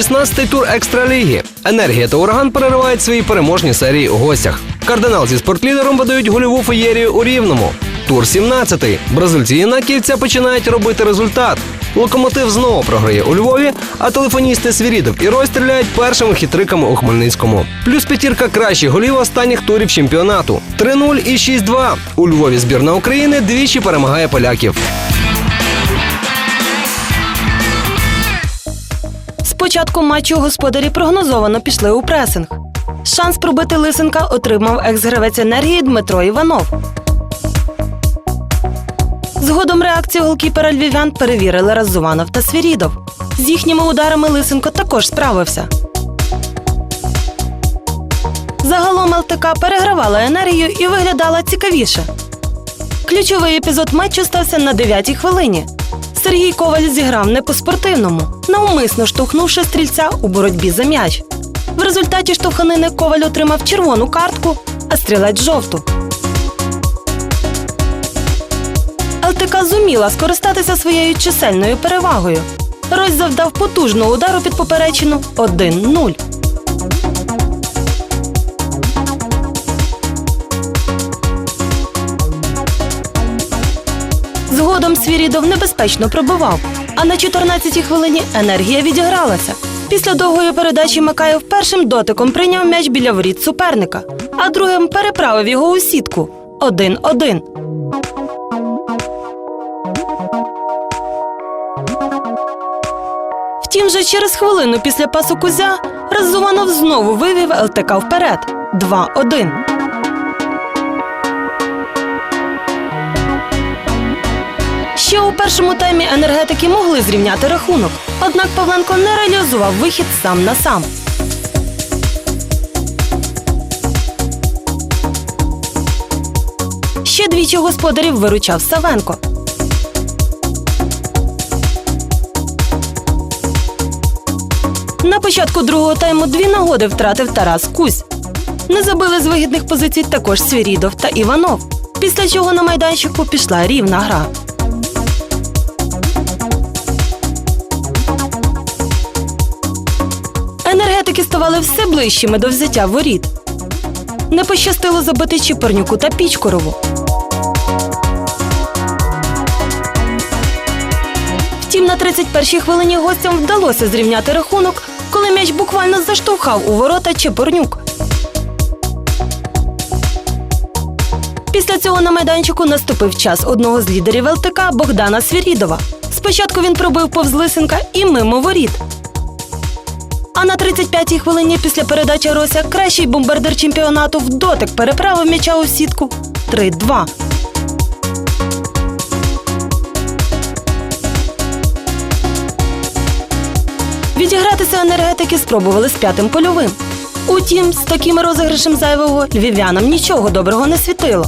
16-й тур екстраліги. Енергія та ураган переривають свої переможні серії у гостях. Кардинал зі спортлідером видають гольову феєрію у рівному. Тур 17-й. Бразильці інаківця починають робити результат. Локомотив знову програє у Львові, а телефоністи Свірідов і Рой стріляють першими хитриками у Хмельницькому. Плюс п'ятірка кращих голів останніх турів чемпіонату. 3-0 і 6-2. У Львові збірна України двічі перемагає поляків. Початку матчу господарі прогнозовано пішли у пресинг. Шанс пробити Лисенка отримав екс-гравець енергії Дмитро Іванов. Згодом реакцію голкіпера львів'ян перевірили Разуванов та Свірідов. З їхніми ударами Лисенко також справився. Загалом ЛТК перегравала енергію і виглядала цікавіше. Ключовий епізод матчу стався на 9-й хвилині. Сергій Коваль зіграв не по-спортивному, навмисно штовхнувши стрільця у боротьбі за м'яч. В результаті штовханини Коваль отримав червону картку, а стрілець жовту. ЛТК зуміла скористатися своєю чисельною перевагою. Рось завдав потужного удару під поперечину 1-0. Згодом Свірідов небезпечно пробивав, а на 14-й хвилині енергія відігралася. Після довгої передачі Макаєв першим дотиком прийняв м'яч біля воріт суперника, а другим переправив його у сітку 1-1. Втім, вже через хвилину після пасу Кузя Разуванов знову вивів ЛТК вперед 2-1. Ще у першому таймі енергетики могли зрівняти рахунок, однак Павленко не реалізував вихід сам на сам. Ще двічі господарів виручав Савенко. На початку другого тайму дві нагоди втратив Тарас Кузь. Не забили з вигідних позицій також Свірідов та Іванов. Після чого на майданчику пішла рівна гра. Енергетики ставали все ближчими до взяття воріт. Не пощастило забити Чіпорнюку та Пічкорову. Втім, на 31-й хвилині гостям вдалося зрівняти рахунок, коли м'яч буквально заштовхав у ворота Чепурнюк. Після цього на майданчику наступив час одного з лідерів ЛТК Богдана Свірідова. Спочатку він пробив повз Лисенка і мимо воріт. А на 35-й хвилині після передачі Рося кращий бомбардир чемпіонату в дотик переправив м'яча у сітку 3-2. Відігратися енергетики спробували з п'ятим польовим. Утім, з таким розіграшем зайвого львів'янам нічого доброго не світило.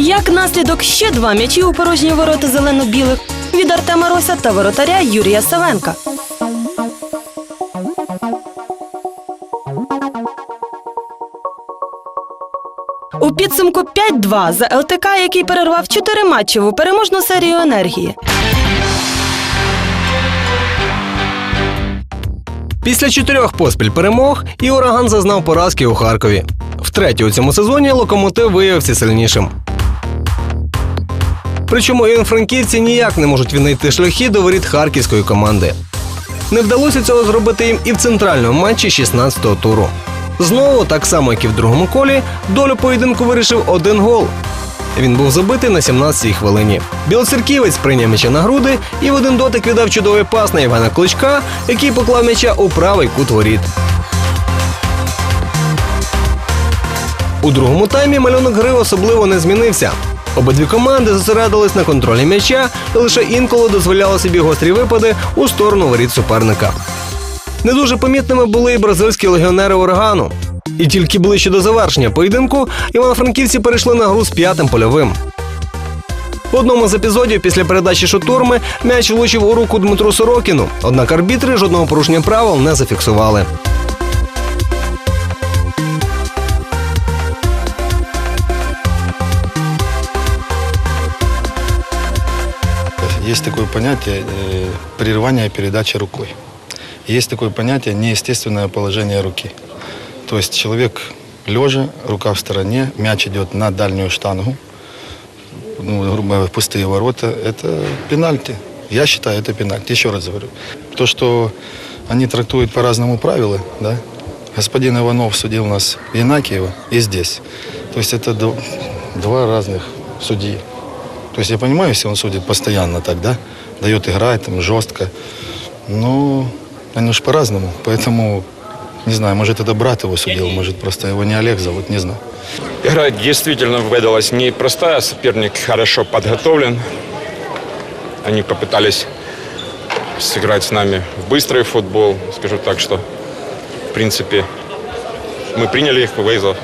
Як наслідок ще два м'ячі у порожні ворота зелено-білих від Артема Рося та воротаря Юрія Савенка. У підсумку 5-2 за ЛТК, який перервав чотириматчеву переможну серію енергії. Після чотирьох поспіль перемог і ураган зазнав поразки у Харкові. Втретє у цьому сезоні локомотив виявився сильнішим. Причому іван-франківці ніяк не можуть віднайти шляхи до воріт харківської команди. Не вдалося цього зробити їм і в центральному матчі 16-го туру. Знову, так само як і в другому колі, долю поєдинку вирішив один гол. Він був забитий на 17-й хвилині. Білоцерківець прийняв м'яча на груди і в один дотик віддав чудовий пас на Івана Кличка, який поклав м'яча у правий кут воріт. У другому таймі малюнок гри особливо не змінився. Обидві команди зосередились на контролі м'яча і лише інколи дозволяли собі гострі випади у сторону воріт суперника. Не дуже помітними були і бразильські легіонери урагану. І тільки ближче до завершення поєдинку івано-франківці перейшли на гру з п'ятим польовим. В одному з епізодів після передачі шутурми м'яч влучив у руку Дмитру Сорокіну, однак арбітри жодного порушення правил не зафіксували. Есть такое понятие э, прерывания передачи рукой. Есть такое понятие неестественное положение руки. То есть человек лежа, рука в стороне, мяч идет на дальнюю штангу, ну, грубо говоря, пустые ворота, это пенальти. Я считаю, это пенальти. Еще раз говорю. То, что они трактуют по-разному правила, да, господин Иванов судил нас в Янакиево и здесь. То есть это дв- два разных судьи. Есть я понимаю, если он судит постоянно так, да, дает играть там жестко, но они уж по-разному. Поэтому, не знаю, может это брат его судил, может просто его не Олег зовут, не знаю. Игра действительно выдалась непростая. Соперник хорошо подготовлен. Они попытались сыграть с нами в быстрый футбол. Скажу так, что в принципе мы приняли их вызов.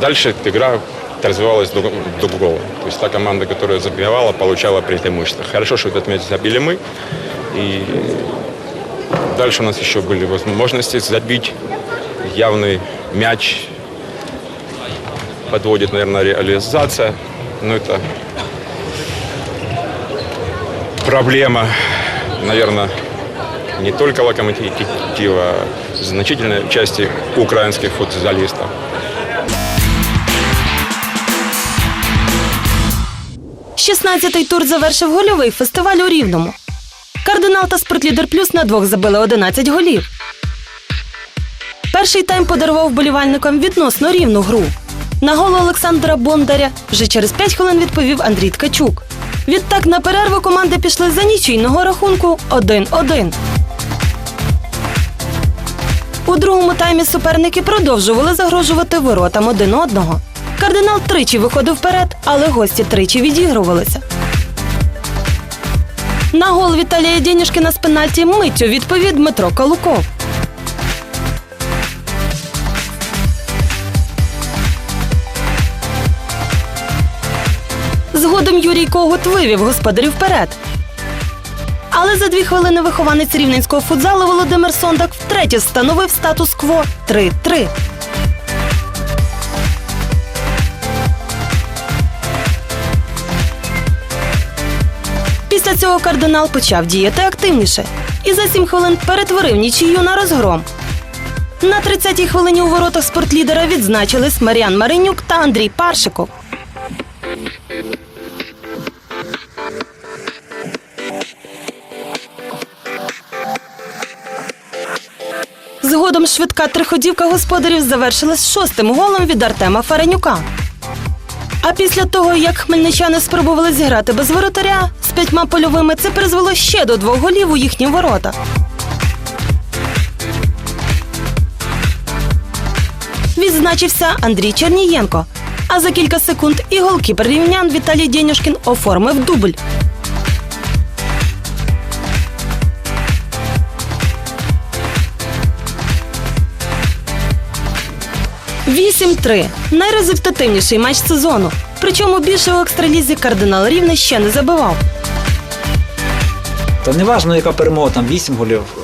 Дальше игра развивалась до, до Гугла. То есть та команда, которая забивала, получала преимущество. Хорошо, что этот мяч забили мы. И дальше у нас еще были возможности забить явный мяч. Подводит, наверное, реализация. Но это проблема, наверное, не только локомотива, а значительной части украинских футзалистов. 16-й тур завершив гольовий фестиваль у Рівному. Кардинал та спортлідер плюс на двох забили 11 голів. Перший тайм подарував болівальникам відносно рівну гру. На гол Олександра Бондаря вже через 5 хвилин відповів Андрій Ткачук. Відтак на перерву команди пішли за нічийного рахунку 1-1. У другому таймі суперники продовжували загрожувати воротам один одного. Кардинал тричі виходив вперед, але гості тричі відігрувалися. На гол Віталія Дєнюшкіна з пенальті миттю відповів Дмитро Калуков. Згодом Юрій Когут вивів господарів вперед. Але за дві хвилини вихованець рівненського футзалу Володимир Сондак втретє встановив статус-кво 3-3. Після цього кардинал почав діяти активніше і за сім хвилин перетворив нічию на розгром. На 30-й хвилині у воротах спортлідера відзначились Мар'ян Маринюк та Андрій Паршиков. Згодом швидка триходівка господарів завершилась шостим голом від Артема Фаренюка. А після того, як хмельничани спробували зіграти без воротаря п'ятьма польовими, це призвело ще до двох голів у їхні ворота. Відзначився Андрій Чернієнко. А за кілька секунд і голкіпер рівнян Віталій Дєнюшкін оформив дубль. Вісім-три найрезультативніший матч сезону. Причому більше у екстралізі кардинал Рівне ще не забивав. Та не важливо, яка перемога, там 8 голів. Е,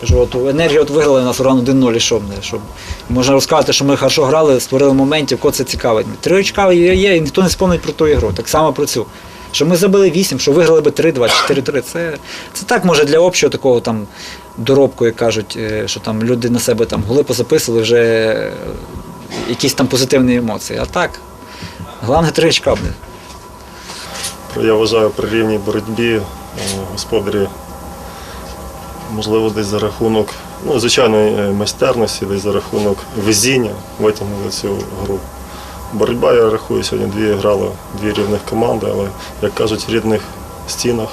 Кажу, от енергія от виграли нас уран 1-0 і що мене, щоб можна розказати, що ми хорошо грали, створили моментів, кого це цікавить. Три очка є, і ніхто не спомнить про ту ігру. Так само про цю. Що ми забили 8, що виграли би 3-2, 4-3. Це, це так може для общого такого там доробку, як кажуть, е, що там люди на себе там голи позаписували вже е, якісь там позитивні емоції. А так, головне три очка. Я вважаю, при рівній боротьбі господарі, можливо, десь за рахунок, ну, звичайної е, майстерності, десь за рахунок везіння витягнули цю гру. Боротьба, я рахую, сьогодні дві грали дві рівних команди, але, як кажуть, в рідних стінах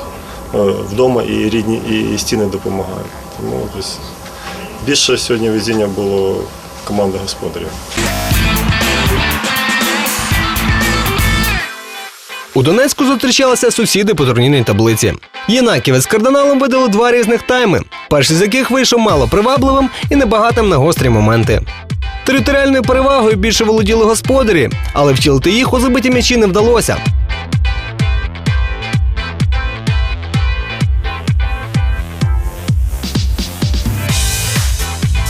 е, вдома і рідні і стіни допомагають. Тому десь більше сьогодні везіння було команди господарів. У Донецьку зустрічалися сусіди по турнірній таблиці. Єнаківець з кардиналом видали два різних тайми, перший з яких вийшов мало привабливим і небагатим на гострі моменти. Територіальною перевагою більше володіли господарі, але втілити їх у забиті м'ячі не вдалося.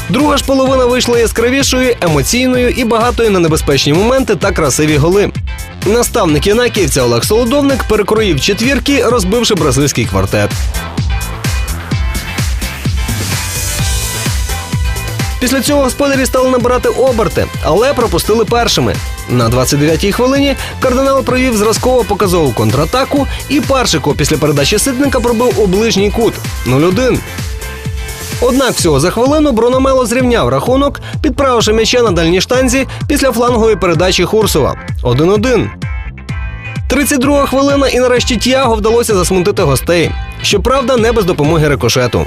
Друга ж половина вийшла яскравішою, емоційною і багатою на небезпечні моменти та красиві голи. Наставник Янакіївця Олег Солодовник перекроїв четвірки, розбивши бразильський квартет. Після цього господарі стали набирати оберти, але пропустили першими. На 29-й хвилині кардинал провів зразково показову контратаку, і Паршико після передачі ситника пробив у ближній кут 0-1. Однак всього за хвилину Бруно Мело зрівняв рахунок, підправивши м'яча на дальній штанзі після флангової передачі Хурсова 1-1. 32 хвилина і нарешті Тіаго вдалося засмутити гостей. Щоправда, не без допомоги рикошету.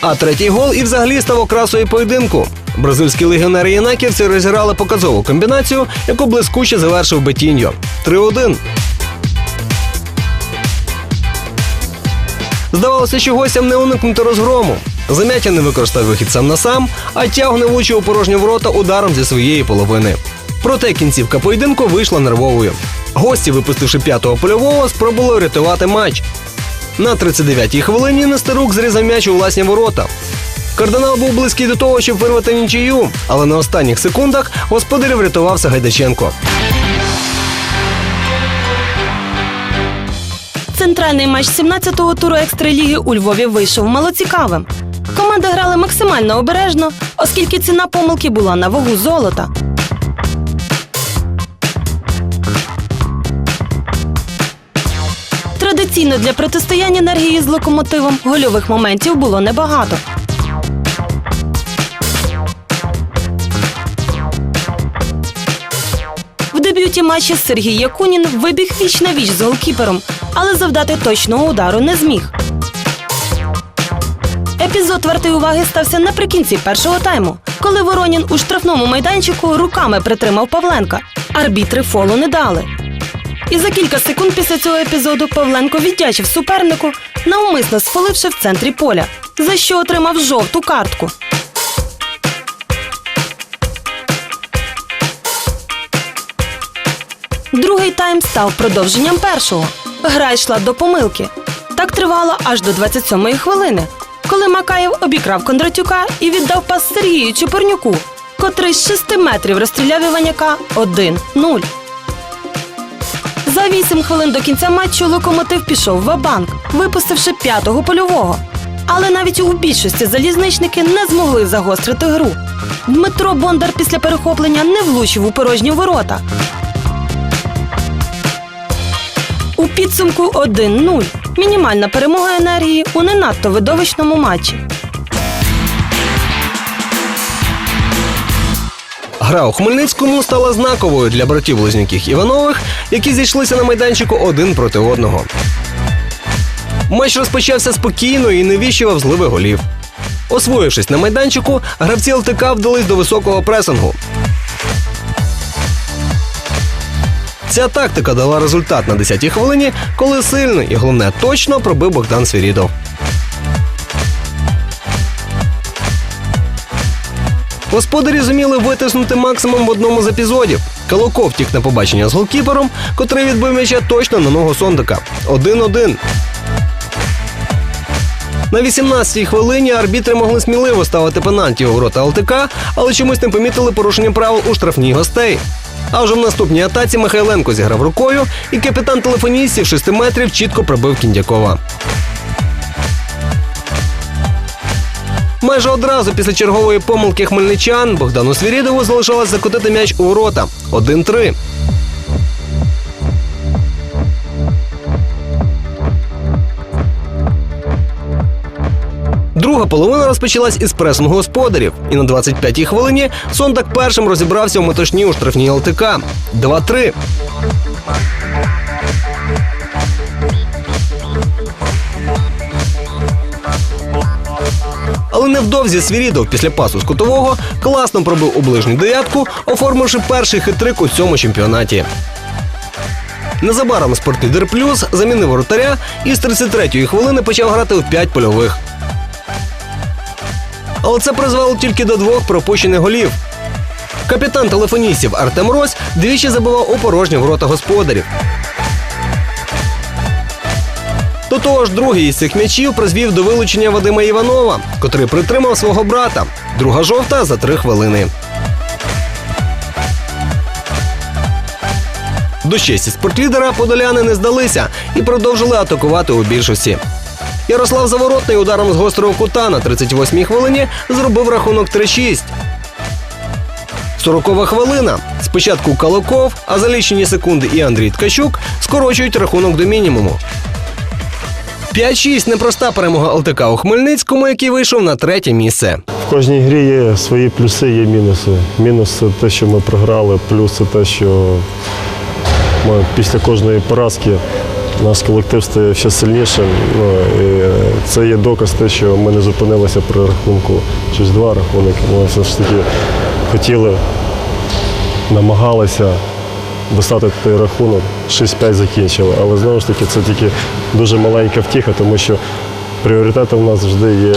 А третій гол і взагалі став окрасою поєдинку. Бразильські легіонери Янаківці розіграли показову комбінацію, яку блискуче завершив Бетіньо. 3-1. Здавалося, що гостям не уникнути розгрому. Замятя не використав вихід сам на сам, а тяг не влучив у порожні ворота ударом зі своєї половини. Проте кінцівка поєдинку вийшла нервовою. Гості, випустивши п'ятого польового, спробували врятувати матч. На 39-й хвилині Нестерук зрізав м'яч у власні ворота. Кардинал був близький до того, щоб вирвати нічию, але на останніх секундах господарів врятувався Гайдаченко. Центральний матч 17-го туру екстраліги у Львові вийшов малоцікавим. Команди грали максимально обережно, оскільки ціна помилки була на вагу золота. Традиційно для протистояння енергії з локомотивом гольових моментів було небагато. В дебюті матчі Сергій Якунін вибіг віч на віч з голкіпером, але завдати точного удару не зміг. Епізод вартий уваги стався наприкінці першого тайму, коли Воронін у штрафному майданчику руками притримав Павленка. Арбітри фолу не дали. І за кілька секунд після цього епізоду Павленко віддячив супернику, навмисно сфоливши в центрі поля, за що отримав жовту картку. Другий тайм став продовженням першого. Гра йшла до помилки. Так тривало аж до 27-ї хвилини, коли Макаєв обікрав Кондратюка і віддав пас Сергію Чупорнюку, котрий з 6 метрів розстріляв Іваняка 1-0. За 8 хвилин до кінця матчу локомотив пішов в банк випустивши п'ятого польового. Але навіть у більшості залізничники не змогли загострити гру. Дмитро Бондар після перехоплення не влучив у порожні ворота. У підсумку 1-0. Мінімальна перемога енергії у не надто видовищному матчі. Гра у Хмельницькому стала знаковою для братів близнюків Іванових, які зійшлися на майданчику один проти одного. Матч розпочався спокійно і не віщував зливи голів. Освоївшись на майданчику, гравці ЛТК вдались до високого пресингу. Ця тактика дала результат на 10-й хвилині, коли сильно і головне точно пробив Богдан Свірідов. Господарі зуміли витиснути максимум в одному з епізодів. Калоков втік на побачення з голкіпером, котрий відбив м'яча точно на ногу Сондика. 1-1. На 18-й хвилині арбітри могли сміливо ставити пенальті у ворота ЛТК, але чомусь не помітили порушення правил у штрафній гостей. А вже в наступній атаці Михайленко зіграв рукою, і капітан телефоністів 6 метрів чітко пробив Кіндякова. Майже одразу після чергової помилки хмельничан Богдану Свірідову залишалось закотити м'яч у ворота 1-3. Друга половина розпочалась із пресингу господарів, і на 25-й хвилині Сондак першим розібрався в метушні у штрафній ЛТК 2-3. Але невдовзі Свірідов після пасу з кутового класно пробив у ближню дев'ятку, оформивши перший хитрик у цьому чемпіонаті. Незабаром спортлідер плюс замінив воротаря і з 33-ї хвилини почав грати в 5 польових. Але це призвело тільки до двох пропущених голів. Капітан телефоністів Артем Рось двічі забивав у порожні ворота господарів. До того ж, другий із цих м'ячів призвів до вилучення Вадима Іванова, котрий притримав свого брата. Друга жовта за 3 хвилини. До честі спортлідера подоляни не здалися і продовжили атакувати у більшості. Ярослав Заворотний ударом з гострого кута на 38-й хвилині зробив рахунок 3-6. 40 хвилина. Спочатку Калоков, а за лічені секунди і Андрій Ткачук скорочують рахунок до мінімуму. 5-6 непроста перемога ЛТК у Хмельницькому, який вийшов на третє місце. В кожній грі є свої плюси, є мінуси. Мінус це те, що ми програли, плюс це те, що ми після кожної поразки наш колектив стає ще сильнішим. Ну, і е, це є доказ те, що ми не зупинилися при рахунку 6-2 рахунок. Ми все ж таки хотіли, намагалися достати той рахунок, 6-5 закінчили. Але знову ж таки це тільки дуже маленька втіха, тому що пріоритетом у нас завжди є е,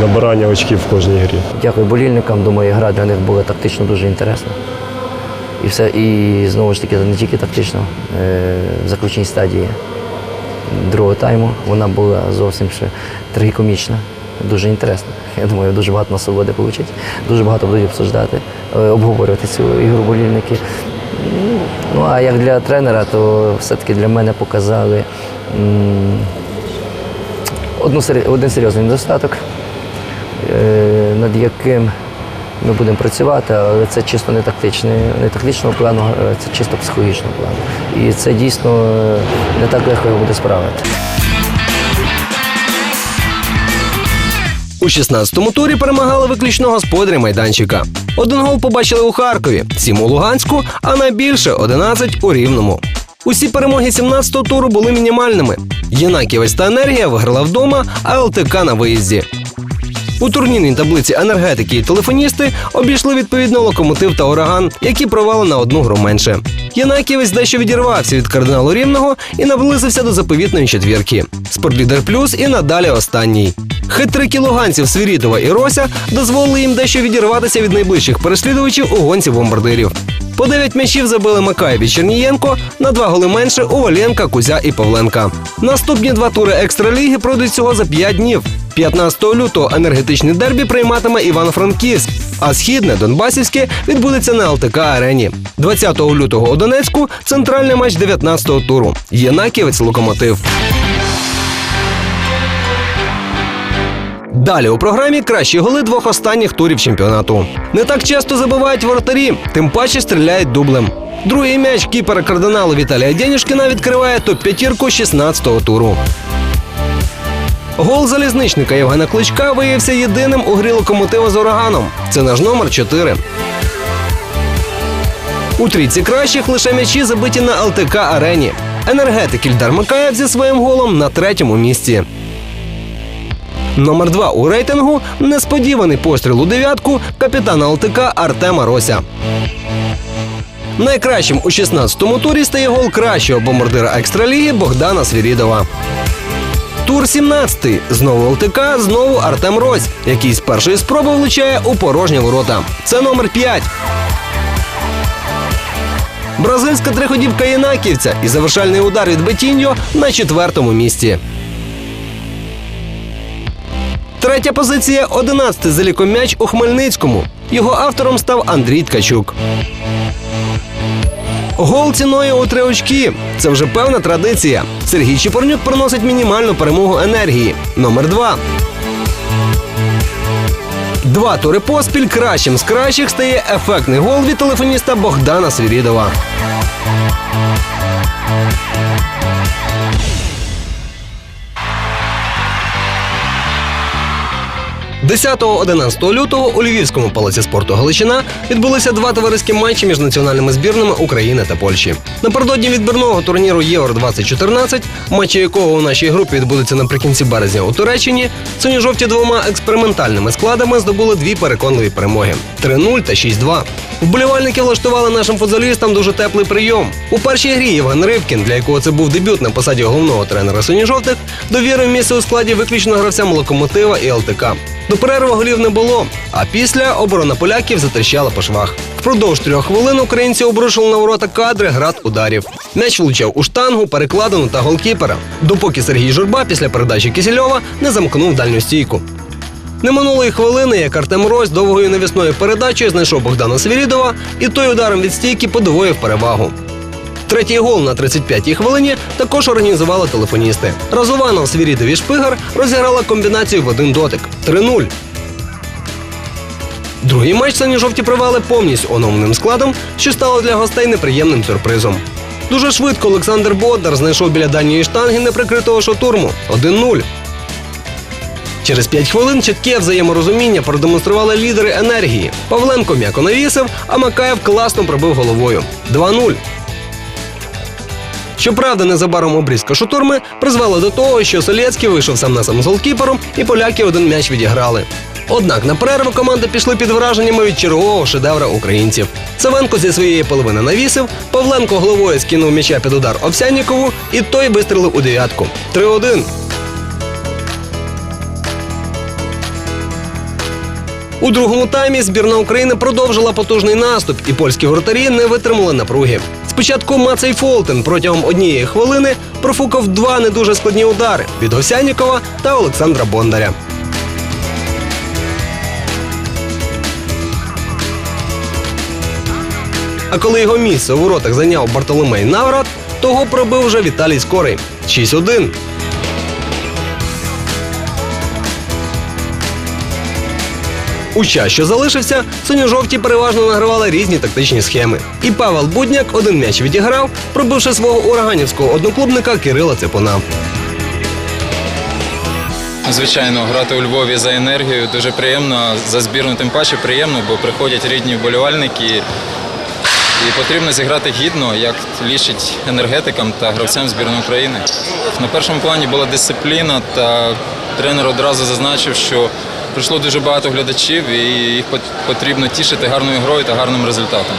набирання очків в кожній грі. Дякую болільникам. Думаю, гра для них була тактично дуже інтересна. І все, і знову ж таки, не тільки тактично, е, в заключній стадії другого тайму вона була зовсім ще трагікомічна, дуже інтересна. Я думаю, дуже багато насолоди отримати, дуже багато будуть обсуждати, е, обговорювати цю ігру болільники. Ну, а як для тренера, то все-таки для мене показали одну, один серйозний недостаток, е, над яким ми будемо працювати, але це чисто не тактичне, не тактичного плану, е, це чисто психологічного плану. І це дійсно е, не так легко буде справити. У 16-му турі перемагали виключно господарі майданчика. Один гол побачили у Харкові, сім у Луганську, а найбільше 11 у Рівному. Усі перемоги 17-го туру були мінімальними. Єнаківець та енергія виграла вдома, а ЛТК на виїзді. У турнірній таблиці енергетики і телефоністи обійшли відповідно локомотив та ураган, які провали на одну гру менше. Янаківець дещо відірвався від кардиналу рівного і наблизився до заповітної четвірки. Спортлідер плюс і надалі останній. Хитрики луганців Свірідова і Рося дозволили їм дещо відірватися від найближчих переслідувачів у гонці бомбардирів. По 9 м'ячів забили Макаєв і Чернієнко, на два голи менше у Валенка, Кузя і Павленка. Наступні два тури екстраліги пройдуть всього за 5 днів. 15 лютого енергетичний дербі прийматиме Івано-Франківськ, а східне Донбасівське відбудеться на ЛТК арені. 20 лютого у Донецьку центральний матч 19-го туру. Єнаківець локомотив. Далі у програмі кращі голи двох останніх турів чемпіонату. Не так часто забивають воротарі, тим паче стріляють дублем. Другий м'яч кіпера кардиналу Віталія Денюшкіна відкриває топ-п'ятірку 16-го туру. Гол залізничника Євгена Кличка виявився єдиним у грі локомотива з ураганом. Це наш номер 4. У трійці кращих лише м'ячі забиті на ЛТК арені. Енергетик Ільдар Макаєв зі своїм голом на третьому місці. Номер два у рейтингу несподіваний постріл у дев'ятку капітана ЛТК Артема Рося. Найкращим у 16-му турі стає гол кращого бомбардира екстраліги Богдана Свірідова. Тур 17. Знову ЛТК, знову Артем Рось, який з першої спроби влучає у порожні ворота. Це номер 5. Бразильська триходівка Єнаківця і завершальний удар від Бетіньо на четвертому місці. Третя позиція 11 за ліком м'яч у Хмельницькому. Його автором став Андрій Ткачук. Гол ціною у три очки. Це вже певна традиція. Сергій Чепорнюк приносить мінімальну перемогу енергії. Номер два. Два тури поспіль кращим з кращих стає ефектний гол від телефоніста Богдана Свірідова. 10-11 лютого у Львівському палаці спорту Галичина відбулися два товариські матчі між національними збірними України та Польщі. Напередодні відбірного турніру Євро 2014 матчі якого у нашій групі відбудуться наприкінці березня у Туреччині. Сині-жовті двома експериментальними складами здобули дві переконливі перемоги: 3-0 та 6-2. Вболівальники влаштували нашим футболістам дуже теплий прийом. У першій грі Євген Рибкін, для якого це був дебют на посаді головного тренера сині-жовтих, довірив місце у складі виключно гравцям локомотива і ЛТК. До перерви голів не було, а після оборона поляків затріщала по швах. Впродовж трьох хвилин українці обрушили на ворота кадри град ударів. М'яч влучав у штангу, перекладину та голкіпера, допоки Сергій Журба після передачі Кисельова не замкнув дальню стійку. Не минулої хвилини, як Артем Рось довгою навісною передачею знайшов Богдана Свірідова, і той ударом від стійки подвоїв перевагу. Третій гол на 35-й хвилині також організували телефоністи. Разуванов, Свірідов і Шпигар розіграла комбінацію в один дотик 3-0. Другий матч самі жовті провели повністю оновленим складом, що стало для гостей неприємним сюрпризом. Дуже швидко Олександр Боддар знайшов біля дальньої штанги неприкритого шотурму 1-0. Через 5 хвилин чітке взаєморозуміння продемонстрували лідери енергії. Павленко м'яко навісив, а Макаєв класно пробив головою 2-0. Щоправда, незабаром обрізка шутурми призвела до того, що Солєцький вийшов сам на сам з голкіпером, і поляки один м'яч відіграли. Однак на перерву команди пішли під враженнями від чергового шедевра українців. Савенко зі своєї половини навісив, Павленко головою скинув м'яча під удар Овсяннікову, і той вистрелив у дев'ятку. 3-1. У другому таймі збірна України продовжила потужний наступ, і польські вратарі не витримали напруги. Спочатку Мацей Фолтен протягом однієї хвилини профукав два не дуже складні удари від Овсяннікова та Олександра Бондаря. А коли його місце у воротах зайняв Бартоломей Наврат, того пробив вже Віталій Скорий 6-1. У час, що залишився, синьо-жовті переважно награвали різні тактичні схеми. І Павел Будняк один м'яч відіграв, пробивши свого ураганівського одноклубника Кирила Цепуна. Звичайно, грати у Львові за енергію дуже приємно. За збірну тим паче приємно, бо приходять рідні вболівальники. І потрібно зіграти гідно, як лічить енергетикам та гравцям збірної України. На першому плані була дисципліна, та тренер одразу зазначив, що прийшло дуже багато глядачів, і їх пот- потрібно тішити гарною грою та гарним результатом.